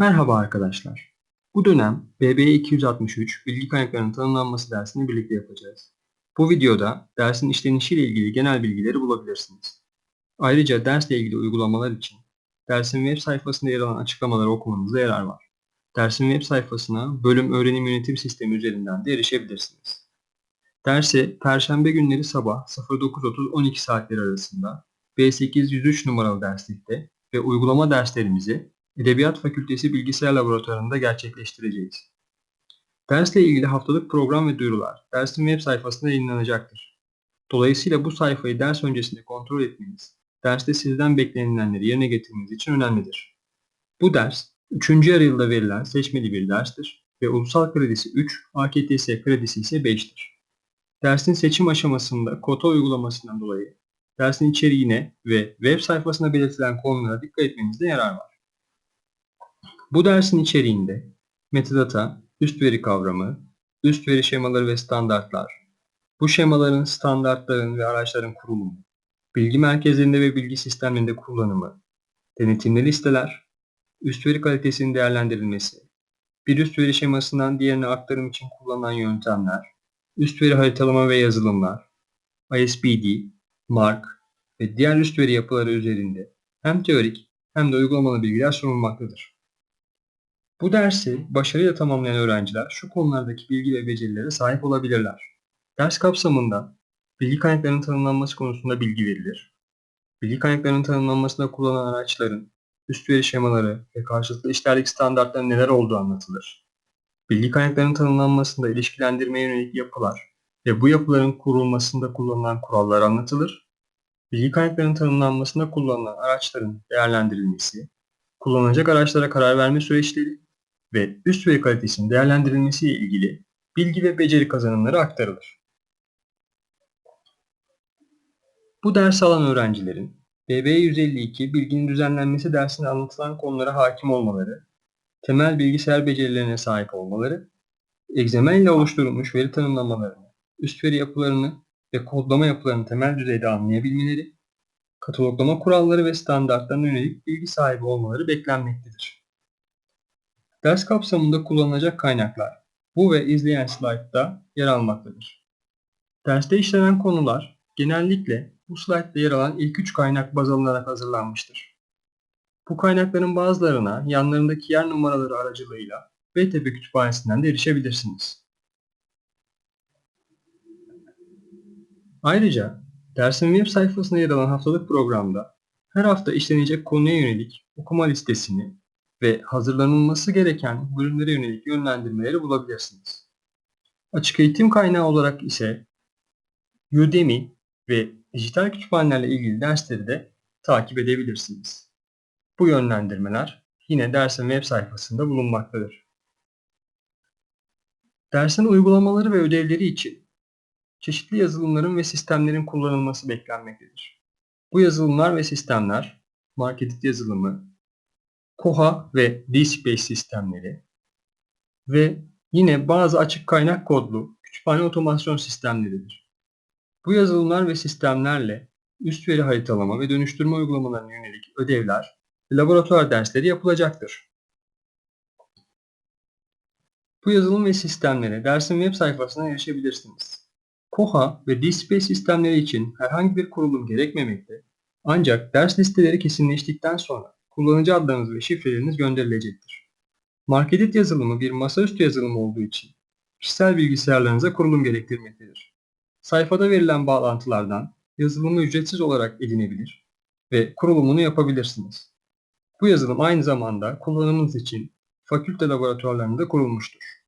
Merhaba arkadaşlar. Bu dönem BBE 263 bilgi kaynaklarının tanımlanması dersini birlikte yapacağız. Bu videoda dersin işlenişiyle ilgili genel bilgileri bulabilirsiniz. Ayrıca dersle ilgili uygulamalar için dersin web sayfasında yer alan açıklamaları okumanızda yarar var. Dersin web sayfasına bölüm öğrenim yönetim sistemi üzerinden de erişebilirsiniz. Dersi Perşembe günleri sabah 09.30-12 saatleri arasında B803 numaralı derslikte ve uygulama derslerimizi Edebiyat Fakültesi Bilgisayar Laboratuvarı'nda gerçekleştireceğiz. Dersle ilgili haftalık program ve duyurular dersin web sayfasında yayınlanacaktır. Dolayısıyla bu sayfayı ders öncesinde kontrol etmeniz, derste sizden beklenilenleri yerine getirmeniz için önemlidir. Bu ders 3. yarı yılda verilen seçmeli bir derstir ve ulusal kredisi 3, AKTS kredisi ise 5'tir. Dersin seçim aşamasında kota uygulamasından dolayı dersin içeriğine ve web sayfasında belirtilen konulara dikkat etmenizde yarar var. Bu dersin içeriğinde metadata, üst veri kavramı, üst veri şemaları ve standartlar, bu şemaların, standartların ve araçların kurulumu, bilgi merkezlerinde ve bilgi sistemlerinde kullanımı, denetimli listeler, üst veri kalitesinin değerlendirilmesi, bir üst veri şemasından diğerine aktarım için kullanılan yöntemler, üst veri haritalama ve yazılımlar, ISBD, MARC ve diğer üst veri yapıları üzerinde hem teorik hem de uygulamalı bilgiler sunulmaktadır. Bu dersi başarıyla tamamlayan öğrenciler şu konulardaki bilgi ve becerilere sahip olabilirler. Ders kapsamında bilgi kaynaklarının tanımlanması konusunda bilgi verilir. Bilgi kaynaklarının tanımlanmasında kullanılan araçların, üst veri şemaları ve karşılıklı işlerlik standartların neler olduğu anlatılır. Bilgi kaynaklarının tanımlanmasında ilişkilendirmeye yönelik yapılar ve bu yapıların kurulmasında kullanılan kurallar anlatılır. Bilgi kaynaklarının tanımlanmasında kullanılan araçların değerlendirilmesi, kullanılacak araçlara karar verme süreçleri ve üst veri kalitesinin değerlendirilmesiyle ilgili bilgi ve beceri kazanımları aktarılır. Bu dersi alan öğrencilerin BB 152 bilginin düzenlenmesi dersinde anlatılan konulara hakim olmaları, temel bilgisayar becerilerine sahip olmaları, egzemen ile oluşturulmuş veri tanımlamalarını, üst veri yapılarını ve kodlama yapılarını temel düzeyde anlayabilmeleri, kataloglama kuralları ve standartlarına yönelik bilgi sahibi olmaları beklenmektedir. Ders kapsamında kullanılacak kaynaklar bu ve izleyen slaytta yer almaktadır. Derste işlenen konular genellikle bu slaytta yer alan ilk üç kaynak baz alınarak hazırlanmıştır. Bu kaynakların bazılarına yanlarındaki yer numaraları aracılığıyla BTP kütüphanesinden de erişebilirsiniz. Ayrıca dersin web sayfasında yer alan haftalık programda her hafta işlenecek konuya yönelik okuma listesini ve hazırlanılması gereken bölümlere yönelik yönlendirmeleri bulabilirsiniz. Açık eğitim kaynağı olarak ise Udemy ve dijital kütüphanelerle ilgili dersleri de takip edebilirsiniz. Bu yönlendirmeler yine dersin web sayfasında bulunmaktadır. Dersin uygulamaları ve ödevleri için çeşitli yazılımların ve sistemlerin kullanılması beklenmektedir. Bu yazılımlar ve sistemler Marketing yazılımı, Koha ve DSpace sistemleri ve yine bazı açık kaynak kodlu kütüphane otomasyon sistemleridir. Bu yazılımlar ve sistemlerle üst veri haritalama ve dönüştürme uygulamalarına yönelik ödevler ve laboratuvar dersleri yapılacaktır. Bu yazılım ve sistemlere dersin web sayfasına erişebilirsiniz. Koha ve DSpace sistemleri için herhangi bir kurulum gerekmemekte ancak ders listeleri kesinleştikten sonra kullanıcı adlarınız ve şifreleriniz gönderilecektir. Marketit yazılımı bir masaüstü yazılım olduğu için kişisel bilgisayarlarınıza kurulum gerektirmektedir. Sayfada verilen bağlantılardan yazılımı ücretsiz olarak edinebilir ve kurulumunu yapabilirsiniz. Bu yazılım aynı zamanda kullanımınız için fakülte laboratuvarlarında kurulmuştur.